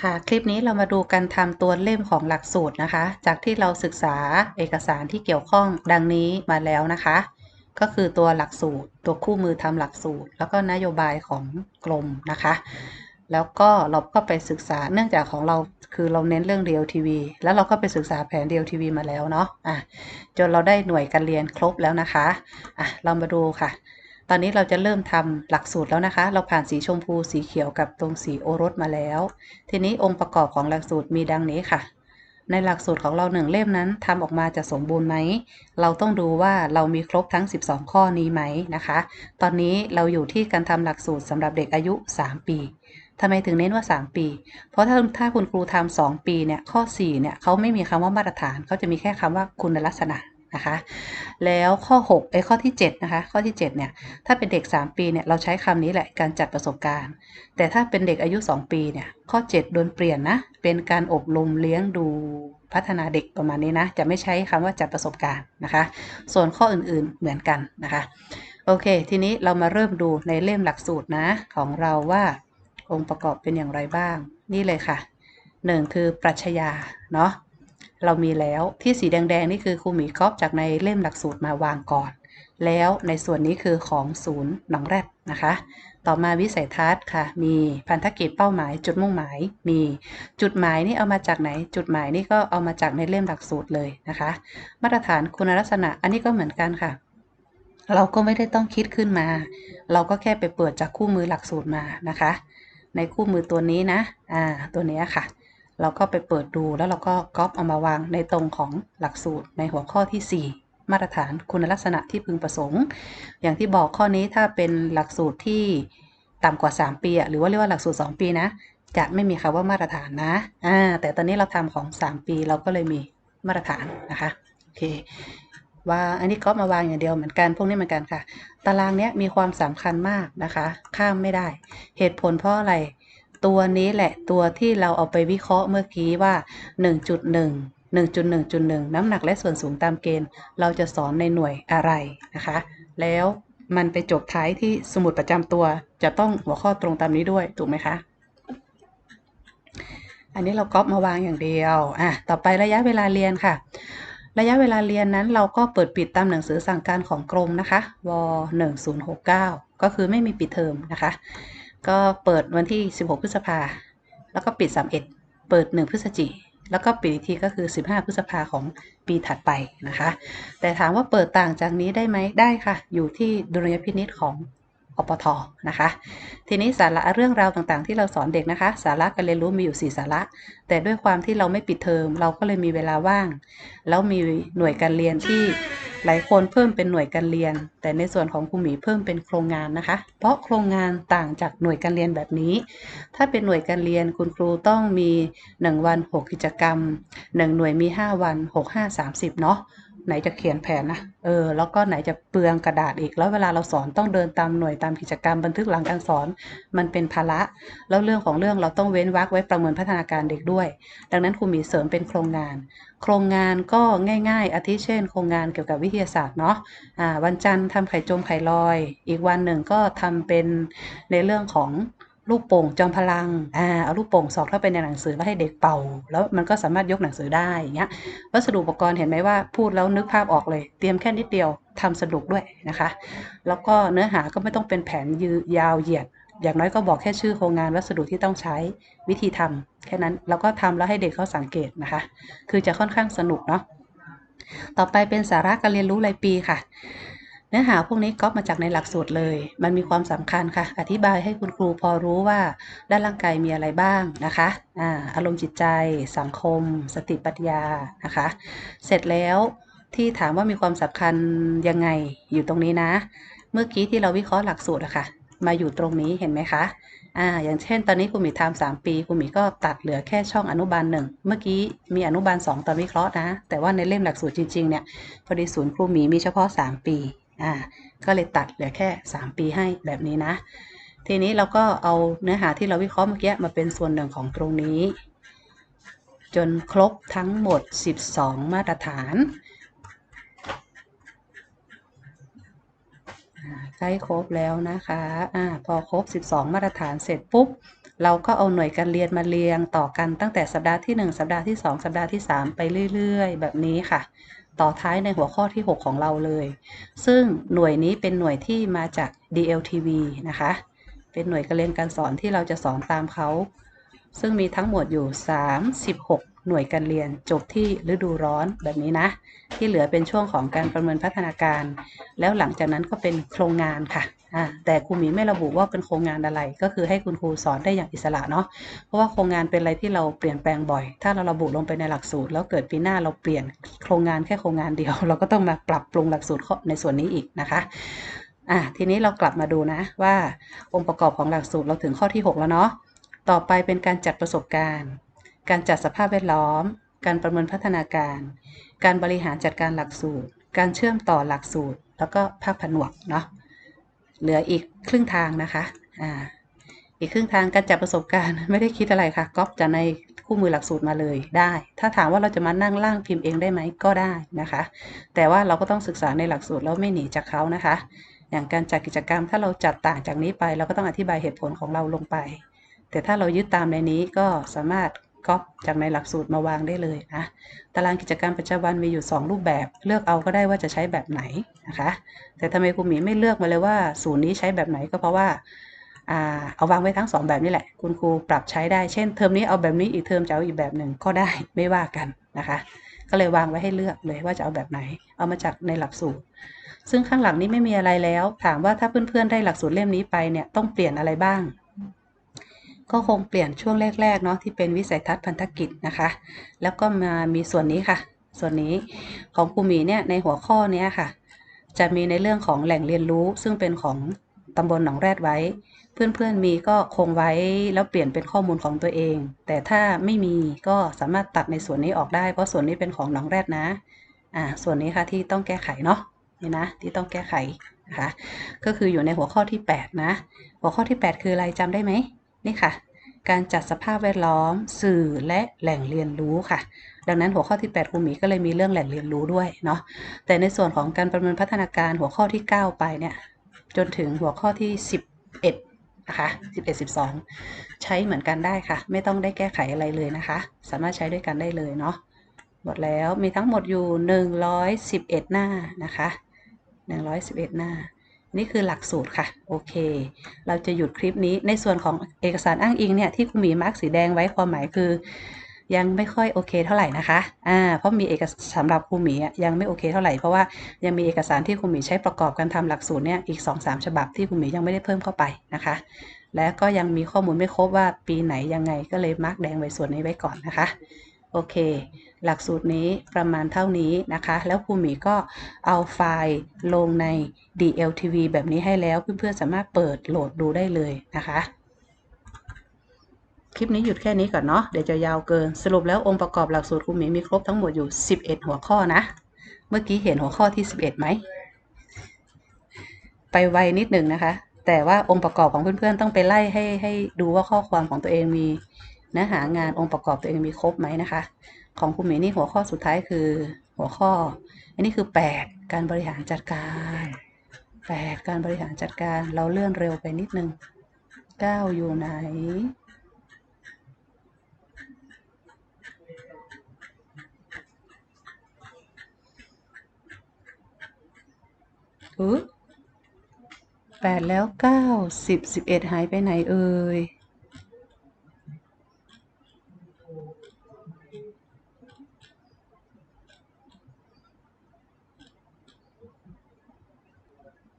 ค่ะคลิปนี้เรามาดูการทำตัวเล่มของหลักสูตรนะคะ จากที่เราศึกษาเอกสารที่เกี่ยวข้องดังนี้มาแล้วนะคะ ก็คือตัวหลักสูตร ตัวคู่มือทำหลักสูตร แล้วก็นโยบายของกรมนะคะ แล้วก็เราก็ไปศึกษาเนื่องจากของเราคือเราเน้นเรื่องเรียวทีวีแล้วเราก็ไปศึกษาแผนเรียวทีวีมาแล้วเนาะอะจนเราได้หน่วยการเรียนครบแล้วนะคะอะเรามาดูค่ะ ตอนนี้เราจะเริ่มทำหลักสูตรแล้วนะคะ เราผ่านสีชมพูสีเขียวกับตรงสีโอรสมาแล้ว ทีนี้องค์ประกอบของหลักสูตรมีดังนี้ค่ะ ในหลักสูตรของเราหนึ่งเล่มนั้นทำออกมาจะสมบูรณ์ไหม เราต้องดูว่าเรามีครบทั้ง 12 ข้อนี้ไหมนะคะ ตอนนี้เราอยู่ที่การทำหลักสูตรสำหรับเด็กอายุ 3 ปีทำไมถึงเน้นว่า 3 ปี เพราะถ้าถ้าคุณครูทำ2ปีเนี่ยข้อ4เนี่ยเขาไม่มีคำว่ามาตรฐานเขาจะมีแค่คำว่าคุณลักษณะ นะคะ แล้วข้อ6ไอ้ข้อที่7นะคะข้อที่7เนี่ยถ้าเป็นเด็ก 3 ปีเนี่ยเราใช้คำนี้แหละการจัดประสบการณ์ แต่ถ้าเป็นเด็กอายุ 2 ปีเนี่ยข้อ 7 โดนเปลี่ยนนะเป็นการอบรมเลี้ยงดูพัฒนาเด็กประมาณนี้นะจะไม่ใช้คำว่าจัดประสบการณ์นะคะ ส่วนข้ออื่นๆเหมือนกันนะคะโอเค ทีนี้เรามาเริ่มดูในเล่มหลักสูตรนะของเราว่าองค์ประกอบเป็นอย่างไรบ้าง นี่เลยค่ะ 1 คือปรัชญาเนาะ เรามีแล้วที่สีแดงๆ นี่คือครูหมีก๊อปจากในเล่มหลักสูตรมาวางก่อน แล้วในส่วนนี้คือของศูนย์หนองแรดนะคะ ต่อมาวิสัยทัศน์ค่ะ มีพันธกิจเป้าหมาย จุดมุ่งหมายมีจุดหมายนี่เอามาจากไหน จุดหมายนี่ก็เอามาจากในเล่มหลักสูตรเลยนะคะ มาตรฐานคุณลักษณะอันนี้ก็เหมือนกันค่ะเราก็ไม่ได้ต้องคิดขึ้นมา เราก็แค่ไปเปิดจากคู่มือหลักสูตรมานะคะ ในคู่มือตัวนี้นะ อ่า ตัวนี้ค่ะ เราก็ไปเปิดดูแล้วเราก็ก๊อปเอามาวางในตรงของหลักสูตรในหัวข้อที่ 4 มาตรฐานคุณลักษณะที่พึงประสงค์ อย่างที่บอกข้อนี้ถ้าเป็นหลักสูตรที่ต่ำกว่า 3 ปีหรือว่าเรียกว่าหลักสูตร 2 ปีนะ จะไม่มีคำว่ามาตรฐานนะอ่าแต่ตอนนี้เราทำของ 3 ปีเราก็เลยมีมาตรฐานนะคะโอเคว่าอันนี้ก็มาวางอย่างเดียวเหมือนกันพวกนี้เหมือนกันค่ะ ตารางนี้มีความสำคัญมากนะคะ ข้ามไม่ได้ เหตุผลเพราะอะไร ตัวนี้แหละตัวที่เราเอาไปวิเคราะห์เมื่อกี้ว่า 1.1 1.1.1 น้ำหนักและส่วนสูงตามเกณฑ์ เราจะสอนในหน่วยอะไรนะคะ แล้วมันไปจบท้ายที่สมุดประจำตัว จะต้องหัวข้อตรงตามนี้ด้วย ถูกไหมคะ อันนี้เราก๊อปมาวางอย่างเดียว อะ ต่อไประยะเวลาเรียนค่ะ ระยะเวลาเรียนนั้นเราก็เปิดปิดตามหนังสือสั่งการของกรมนะคะว1069 ก็คือไม่มีปิดเทอมนะคะ ก็เปิดวันที่ 16 พฤษภา แล้วก็ปิด 31 เปิด 1 พฤศจิแล้วก็ปิดอีกทีก็คือ 15 พฤษภาของปีถัดไปนะคะ แต่ถามว่าเปิดต่างจากนี้ได้ไหมได้ค่ะ อยู่ที่ดุลยพินิษของ อปทนะคะ ทีนี้สาระเรื่องราวต่างๆ ที่เราสอนเด็กนะคะ สาระการเรียนรู้มีอยู่ 4 สาระ แต่ด้วยความที่เราไม่ปิดเทอมเราก็เลยมีเวลาว่าง แล้วมีหน่วยการเรียนที่หลายคนเพิ่มเป็นหน่วยการเรียน แต่ในส่วนของครูหมีเพิ่มเป็นโครงงานนะคะ เพราะโครงงานต่างจากหน่วยการเรียนแบบนี้ ถ้าเป็นหน่วยการเรียนคุณครูต้องมี 1 วัน 6 กิจกรรม 1 หน่วยมี 5 วัน 6 5 30 เนาะ ไหนจะเขียนแผนนะ เออ แล้วก็ไหนจะเปลืองกระดาษอีก แล้วเวลาเราสอนต้องเดินตามหน่วยตามกิจกรรมบันทึกหลังการสอน มันเป็นภาระ แล้วเรื่องของเรื่องเราต้องเว้นวรรคไว้ประเมินพัฒนาการเด็กด้วย ดังนั้นครูมีเสริมเป็นโครงงาน โครงงานก็ง่าย ๆ อาทิเช่น โครงงานเกี่ยวกับวิทยาศาสตร์เนาะ อ่า วันจันทร์ทำไข่จมไข่ลอย อีกวันหนึ่งก็ทำเป็นในเรื่องของ ลูกโป่งจอมพลังอ่าเอาลูกโป่งสอกเข้าไปในหนังสือแล้วให้เด็กเป่า แล้วมันก็สามารถยกหนังสือได้อย่างเงี้ยวัสดุอุปกรณ์เห็นไหมว่าพูดแล้วนึกภาพออกเลย เตรียมแค่นิดเดียวทำสนุกด้วยนะคะ แล้วก็เนื้อหาก็ไม่ต้องเป็นแผนยืยาวเหยียด อย่างน้อยก็บอกแค่ชื่อโครงงานวัสดุที่ต้องใช้วิธีทำแค่นั้นแล้วก็ทำแล้วให้เด็กเขาสังเกตนะคะ คือจะค่อนข้างสนุกเนาะต่อไปเป็นสาระการเรียนรู้รายปีค่ะ เนื้อหาพวกนี้ก๊อปมาจากในหลักสูตรเลย มันมีความสำคัญค่ะ อธิบายให้คุณครูพอรู้ว่าด้านร่างกายมีอะไรบ้างนะคะอ่าอารมณ์จิตใจ สังคม สติปัญญานะคะ เสร็จแล้วที่ถามว่ามีความสำคัญยังไงอยู่ตรงนี้นะ เมื่อกี้ที่เราวิเคราะห์หลักสูตรอะค่ะ มาอยู่ตรงนี้เห็นไหมคะอ่าอย่างเช่น ตอนนี้ครูมีทำสามปีครูมีก็ตัดเหลือแค่ช่องอนุบาลหนึ่งเมื่อกี้มีอนุบาลสองตอนวิเคราะห์นะ แต่ว่าในเล่มหลักสูตรจริงๆเนี่ยพอดีศูนย์ครูมีมีเฉพาะ3ปี อ่าก็เลยตัดเหลือแค่ 3 ปีให้แบบนี้นะ ทีนี้เราก็เอาเนื้อหาที่เราวิเคราะห์เมื่อกี้มาเป็นส่วนหนึ่งของตรงนี้ จนครบทั้งหมด 12 มาตรฐานใกล้ครบแล้วนะคะอ่าพอครบ 12 มาตรฐานเสร็จปุ๊บ เราก็เอาหน่วยการเรียนมาเรียงต่อกันตั้งแต่สัปดาห์ที่ 1 สัปดาห์ที่ 2 สัปดาห์ที่ 3 ไปเรื่อย ๆ แบบนี้ค่ะ ต่อท้ายในหัวข้อที่ 6 ของเราเลย ซึ่งหน่วยนี้เป็นหน่วยที่มาจาก DLTV นะคะ เป็นหน่วยการเรียนการสอนที่เราจะสอนตามเขา ซึ่งมีทั้งหมดอยู่ 36 หน่วยการเรียนจบที่ฤดูร้อนแบบนี้นะ ที่เหลือเป็นช่วงของการประเมินพัฒนาการ แล้วหลังจากนั้นก็เป็นโครงงานค่ะ แต่ครูหมีไม่ระบุว่าเป็นโครงงานอะไร ก็คือให้คุณครูสอนได้อย่างอิสระเนาะ เพราะว่าโครงงานเป็นอะไรที่เราเปลี่ยนแปลงบ่อย ถ้าเราระบุลงไปในหลักสูตร แล้วเกิดปีหน้าเราเปลี่ยนโครงงานแค่โครงงานเดียว เราก็ต้องมาปรับปรุงหลักสูตรในส่วนนี้อีกนะคะอะทีนี้เรากลับมาดูนะว่าองค์ประกอบของหลักสูตรเราถึงข้อที่ 6 แล้วเนาะ ต่อไปเป็นการจัดประสบการณ์ การจัดสภาพแวดล้อม การประเมินพัฒนาการ การบริหารจัดการหลักสูตร การเชื่อมต่อหลักสูตร แล้วก็ภาคผนวกเนาะ เหลืออีกครึ่งทางนะคะอ่าอีกครึ่งทางการจัดประสบการณ์ไม่ได้คิดอะไรค่ะก๊อปจากในคู่มือหลักสูตรมาเลยได้ ถ้าถามว่าเราจะมานั่งร่างพิมพ์เองได้ไหมก็ได้นะคะ แต่ว่าเราก็ต้องศึกษาในหลักสูตรแล้วไม่หนีจากเขานะคะ อย่างการจัดกิจกรรมถ้าเราจัดต่างจากนี้ไป เราก็ต้องอธิบายเหตุผลของเราลงไป แต่ถ้าเรายึดตามในนี้ก็สามารถ ก๊อปจากในหลักสูตรมาวางได้เลยนะตารางกิจกรรมประจำวันมีอยู่ 2 รูปแบบ เลือกเอาก็ได้ว่าจะใช้แบบไหนนะคะ แต่ทำไมครูหมีไม่เลือกมาเลยว่าศูนย์นี้ใช้แบบไหนก็เพราะว่าเอาวางไว้ทั้ง 2 แบบนี่แหละ คุณครูปรับใช้ได้เช่นเทอมนี้เอาแบบนี้อีกเทอมจะเอาอีกแบบหนึ่งก็ได้ไม่ว่ากันนะคะ ก็เลยวางไว้ให้เลือกเลยว่าจะเอาแบบไหน เอามาจากในหลักสูตร ซึ่งข้างหลังนี้ไม่มีอะไรแล้ว ถามว่าถ้าเพื่อนๆได้หลักสูตรเล่มนี้ไปเนี่ยต้องเปลี่ยนอะไรบ้าง ก็คงเปลี่ยนช่วงแรกๆเนาะที่เป็นวิสัยทัศน์พันธกิจนะคะ แล้วก็มามีส่วนนี้ค่ะ ส่วนนี้ของครูหมีเนี่ยในหัวข้อเนี้ยค่ะ จะมีในเรื่องของแหล่งเรียนรู้ ซึ่งเป็นของตำบลหนองแรดไว้ เพื่อนๆมีก็คงไว้แล้วเปลี่ยนเป็นข้อมูลของตัวเอง แต่ถ้าไม่มีก็สามารถตัดในส่วนนี้ออกได้ เพราะส่วนนี้เป็นของหนองแรดนะอ่าส่วนนี้ค่ะที่ต้องแก้ไขเนาะนี่นะที่ต้องแก้ไขนะคะก็คืออยู่ในหัวข้อที่ 8 นะ หัวข้อที่ 8 คืออะไรจำได้ไหม นี่ค่ะ การจัดสภาพแวดล้อม สื่อและแหล่งเรียนรู้ค่ะ ดังนั้นหัวข้อที่8ครูหมีก็เลยมีเรื่องแหล่งเรียนรู้ด้วยเนาะแต่ในส่วนของการประเมินพัฒนาการหัวข้อที่ 9 ไปเนี่ยจนถึงหัวข้อที่ 11นะคะ11 12 ใช้เหมือนกันได้ค่ะ ไม่ต้องได้แก้ไขอะไรเลยนะคะ สามารถใช้ด้วยกันได้เลยเนาะหมดแล้วมีทั้งหมดอยู่ 111 หน้านะคะ 111 หน้า นี่คือหลักสูตรค่ะ โอเค เราจะหยุดคลิปนี้ในส่วนของเอกสารอ้างอิงเนี่ยที่คุณหมีมาร์กสีแดงไว้ความหมายคือ ยังไม่ค่อยโอเคเท่าไหร่นะคะอ่าเพราะมีเอกสารสำหรับครูหมียังไม่โอเคเท่าไหร่เพราะว่ายังมีเอกสารที่ครูหมีใช้ประกอบการทำหลักสูตรเนี่ยอีก 2-3 ฉบับที่ครูหมียังไม่ได้เพิ่มเข้าไปนะคะ และก็ยังมีข้อมูลไม่ครบว่าปีไหนยังไงก็เลยมาร์กแดงไว้ส่วนนี้ไว้ก่อนนะคะ โอเค หลักสูตรนี้ประมาณเท่านี้นะคะ แล้วครูหมีก็เอาไฟล์ลงใน DLTV แบบนี้ให้แล้ว เพื่อนๆสามารถเปิดโหลดดูได้เลยนะคะ คลิปนี้หยุดแค่นี้ก่อนเนาะ เดี๋ยวจะยาวเกิน สรุปแล้วองค์ประกอบหลักสูตรครูหมีมีครบทั้งหมดอยู่ 11 หัวข้อนะ เมื่อกี้เห็นหัวข้อที่ 11ไหม ไปไวนิดหนึ่งนะคะ แต่ว่าองค์ประกอบของเพื่อนๆต้องไปไล่ให้ให้ดูว่าข้อความของตัวเองมี เนื้อหางานองค์ประกอบตัวเองมีครบไหมนะคะ ของคุณหมีนี่หัวข้อสุดท้ายคือหัวข้อ อันนี้คือ 8 การบริหารจัดการ8การบริหารจัดการเราเลื่อนเร็วไปนิดนึง9อยู่ไหนอุ๊ยแปดแล้วเก้าสิบสิบเอ็ดหายไปไหนเอ่ย